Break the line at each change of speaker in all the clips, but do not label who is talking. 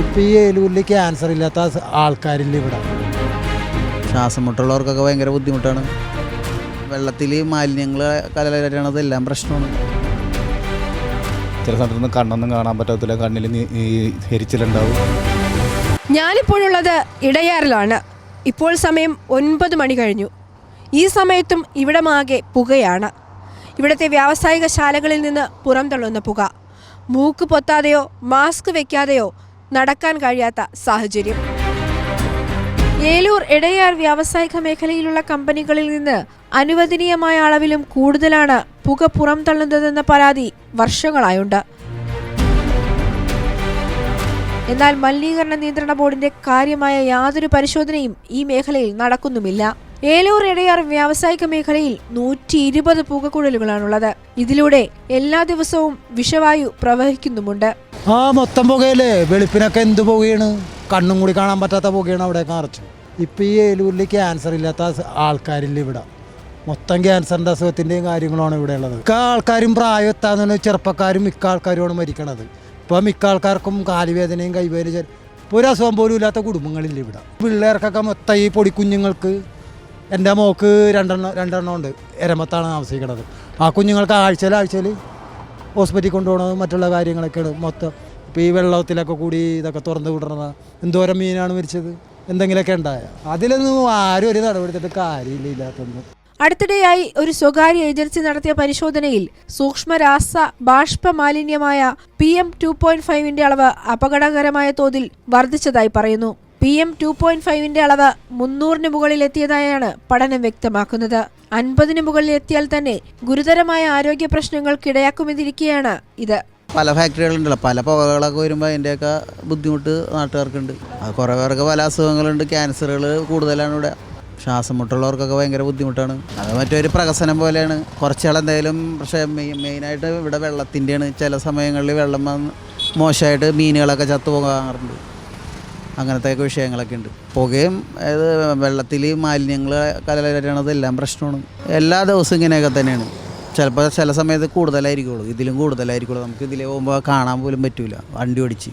ഇപ്പം ഈ ഏലൂരിൽ ക്യാൻസർ ഇല്ലാത്ത ആൾക്കാരില്ല ഇവിടെ?
ശ്വാസം മുട്ടുള്ളവർക്കൊക്കെ ഭയങ്കര ബുദ്ധിമുട്ടാണ്. വെള്ളത്തിൽ മാലിന്യങ്ങൾ കലകലരണത് എല്ലാം പ്രശ്നമാണ്.
ചില സ്ഥലത്തൊന്നും കണ്ണൊന്നും കാണാൻ പറ്റത്തില്ല കണ്ണിൽ എരിച്ചിലുണ്ടാവും.
ഞാനിപ്പോഴുള്ളത് ഇടയാറിലാണ്. ഇപ്പോൾ സമയം ഒൻപത് മണി കഴിഞ്ഞു. ഈ സമയത്തും ഇവിടമാകെ പുകയാണ്. ഇവിടുത്തെ വ്യാവസായിക ശാലകളിൽ നിന്ന് പുറംതള്ളുന്ന പുക. മൂക്ക് പൊത്താതെയോ മാസ്ക് വെക്കാതെയോ നടക്കാൻ കഴിയാത്ത സാഹചര്യം. ഏലൂർ ഇടയാർ വ്യാവസായിക മേഖലയിലുള്ള കമ്പനികളിൽ നിന്ന് അനുവദനീയമായ അളവിലും കൂടുതലാണ് പുക പുറംതള്ളുന്നതെന്ന പരാതി വർഷങ്ങളായുണ്ട്. എന്നാൽ മലിനീകരണ നിയന്ത്രണ ബോർഡിന്റെ കാര്യമായ യാതൊരു പരിശോധനയും ഈ മേഖലയിൽ നടക്കുന്നുമില്ല. ഏലൂർ ഇടയാർ വ്യാവസായിക മേഖലയിൽ നൂറ്റി ഇരുപത് പുകക്കുഴലുകളാണുള്ളത്. ഇതിലൂടെ എല്ലാ ദിവസവും വിഷവായു പ്രവഹിക്കുന്നുമുണ്ട്.
ആ മൊത്തം പുകയല്ലേ? വെളുപ്പിനൊക്കെ എന്ത് പുകയാണ്? കണ്ണും കൂടി കാണാൻ പറ്റാത്ത പുകയാണ് അവിടെ നിറച്ചു. ഇപ്പം ഈ ഏലൂരിൽ ക്യാൻസർ ഇല്ലാത്ത ആൾക്കാരില്ല ഇവിടെ. മൊത്തം ക്യാൻസറിന്റെ അസുഖത്തിന്റെയും കാര്യങ്ങളാണ് ഇവിടെ ഉള്ളത്. മിക്ക ആൾക്കാരും പ്രായം എത്താന്ന് ചെറുപ്പക്കാരും മിക്ക ആൾക്കാരുമാണ് മരിക്കണത്. ഇപ്പോൾ മിക്ക ആൾക്കാർക്കും കാലുവേദനയും കൈവേദന ഇപ്പോൾ ഒരു അസുഖം പോലും ഇല്ലാത്ത കുടുംബങ്ങളില്ല ഇവിടെ. പിള്ളേർക്കൊക്കെ മൊത്തം ഈ പൊടിക്കുഞ്ഞുങ്ങൾക്ക് എന്റെ മോക്ക് രണ്ടെണ്ണം രണ്ടെണ്ണം ഉണ്ട്. എരമത്താണ് താമസിക്കണത്. ആ കുഞ്ഞുങ്ങൾക്ക് ആഴ്ചയിൽ ആഴ്ചയിൽ ഹോസ്പിറ്റലിൽ കൊണ്ടുപോകണത് മറ്റുള്ള കാര്യങ്ങളൊക്കെയാണ് മൊത്തം. ഇപ്പോൾ ഈ വെള്ളത്തിലൊക്കെ കൂടി ഇതൊക്കെ തുറന്നു വിടണത്. എന്തോരം മീനാണ് മരിച്ചത്? എന്തെങ്കിലുമൊക്കെ ഉണ്ടായ. അതിലൊന്നും ആരും ഒരു നടപടിത്തിട്ട് കാര്യമില്ല ഇല്ലാത്തൊന്നും
അടുത്തിടെയായി ഒരു സ്വകാര്യ ഏജൻസി നടത്തിയ പരിശോധനയിൽ സൂക്ഷ്മരാസ ബാഷ്പ മാലിന്യമായ പി എം ടു പോയിന്റ് ഫൈവിന്റെ അളവ് അപകടകരമായ തോതിൽ വർദ്ധിച്ചതായി പറയുന്നു. പി എം ടു പോയിന്റ് ഫൈവിന്റെ അളവ് മുന്നൂറിന് മുകളിൽ എത്തിയതായാണ് പഠനം വ്യക്തമാക്കുന്നത്. അൻപതിന് മുകളിൽ എത്തിയാൽ തന്നെ ഗുരുതരമായ ആരോഗ്യ പ്രശ്നങ്ങൾക്കിടയാക്കുമെന്നിരിക്കെയാണ് ഇത്.
പല ഫാക്ടറികളുണ്ടല്ലോ പല പുകകളൊക്കെ വരുമ്പോൾ അതിന്റെയൊക്കെ ബുദ്ധിമുട്ട് നാട്ടുകാർക്കുണ്ട്. അത് കുറേ പേർക്ക് പല അസുഖങ്ങളുണ്ട്. ക്യാൻസറുകൾ കൂടുതലാണ് ഇവിടെ. ശ്വാസം മുട്ടുള്ളവർക്കൊക്കെ ഭയങ്കര ബുദ്ധിമുട്ടാണ്. അത് മറ്റൊരു പ്രകസനം പോലെയാണ്. കുറച്ചാൾ പക്ഷേ മെയിൻ മെയിനായിട്ട് ഇവിടെ വെള്ളത്തിന്റെയാണ് ചില സമയങ്ങളിൽ വെള്ളം വന്ന് മോശമായിട്ട് മീനുകളൊക്കെ ചത്തു പോകാറുണ്ട് അങ്ങനത്തെ ഒക്കെ വിഷയങ്ങളൊക്കെ ഉണ്ട്. പുകയും അത് വെള്ളത്തിൽ മാലിന്യങ്ങൾ കലരണത് എല്ലാം പ്രശ്നമാണ്. എല്ലാ ദിവസവും ഇങ്ങനെയൊക്കെ തന്നെയാണ്. ചിലപ്പോൾ ചില സമയത്ത് കൂടുതലായിരിക്കുള്ളൂ. ഇതിലും കൂടുതലായിരിക്കുള്ളൂ. നമുക്ക് ഇതിലേ പോകുമ്പോൾ കാണാൻ പോലും പറ്റൂല. വണ്ടി ഓടിച്ച്.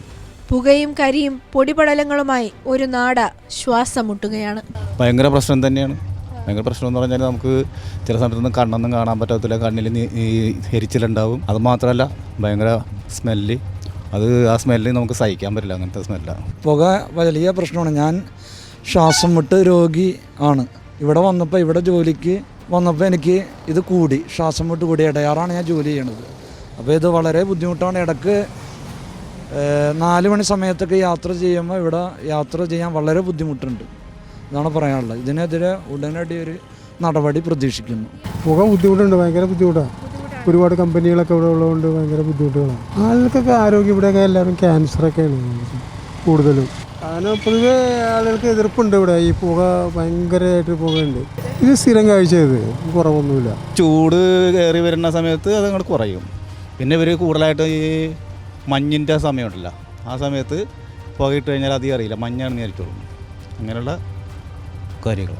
പുകയും കരിയും പൊടിപടലങ്ങളുമായി ഒരു നാട ശ്വാസം മുട്ടുകയാണ്
ഭയങ്കര പ്രശ്നം തന്നെയാണ്. ഭയങ്കര പ്രശ്നം എന്ന് പറഞ്ഞാൽ നമുക്ക് ചില സമയത്തൊന്നും കണ്ണൊന്നും കാണാൻ പറ്റത്തില്ല കണ്ണിൽ എരിച്ചിലുണ്ടാവും. അത് മാത്രമല്ല ഭയങ്കര സ്മെല്ല് അത് ആ സ്മെല്ല് നമുക്ക് സഹിക്കാൻ പറ്റില്ല അങ്ങനത്തെ സ്മെല്ല
പുക വലിയ പ്രശ്നമാണ്. ഞാൻ ശ്വാസം വിട്ട് രോഗി ആണ്. ഇവിടെ വന്നപ്പോൾ ഇവിടെ ജോലിക്ക് വന്നപ്പോൾ എനിക്ക് ഇത് കൂടി ശ്വാസം വിട്ട് കൂടി ഇടയാറാണ് ഞാൻ ജോലി ചെയ്യണത്. അപ്പോൾ ഇത് വളരെ ബുദ്ധിമുട്ടാണ്. ഇടയ്ക്ക് നാല് മണി സമയത്തൊക്കെ യാത്ര ചെയ്യുമ്പോൾ ഇവിടെ യാത്ര ചെയ്യാൻ വളരെ ബുദ്ധിമുട്ടുണ്ട്. ഇതാണ് പറയാനുള്ളത്. ഇതിനെതിരെ ഉടനടി ഒരു നടപടി പ്രതീക്ഷിക്കുന്നു.
പുക ബുദ്ധിമുട്ടുണ്ട് ഭയങ്കര ബുദ്ധിമുട്ടാണ് ഒരുപാട് കമ്പനികളൊക്കെ ഇവിടെ ഉള്ളതുകൊണ്ട് ഭയങ്കര ബുദ്ധിമുട്ടുകളാണ്. ആളുകൾക്കൊക്കെ ആരോഗ്യം ഇവിടെയൊക്കെ എല്ലാവരും ക്യാൻസറൊക്കെയാണ് കൂടുതലും. അങ്ങനെ പൊതുവേ ആളുകൾക്ക് എതിർപ്പുണ്ട് ഇവിടെ. ഈ പുക ഭയങ്കരമായിട്ട് പുകയുണ്ട്. ഇത് സ്ഥിരം കാഴ്ച ഇത് കുറവൊന്നുമില്ല.
ചൂട് കയറി വരുന്ന സമയത്ത് അത് അങ്ങോട്ട് കുറയും. പിന്നെ ഇവർ കൂടുതലായിട്ട് ഈ മഞ്ഞിന്റെ സമയമുണ്ടല്ലോ ആ സമയത്ത് പുകയിട്ട് കഴിഞ്ഞാൽ അധികം അറിയില്ല. മഞ്ഞാണ് നേരിട്ടുള്ളൂ അങ്ങനെയുള്ള കാര്യങ്ങൾ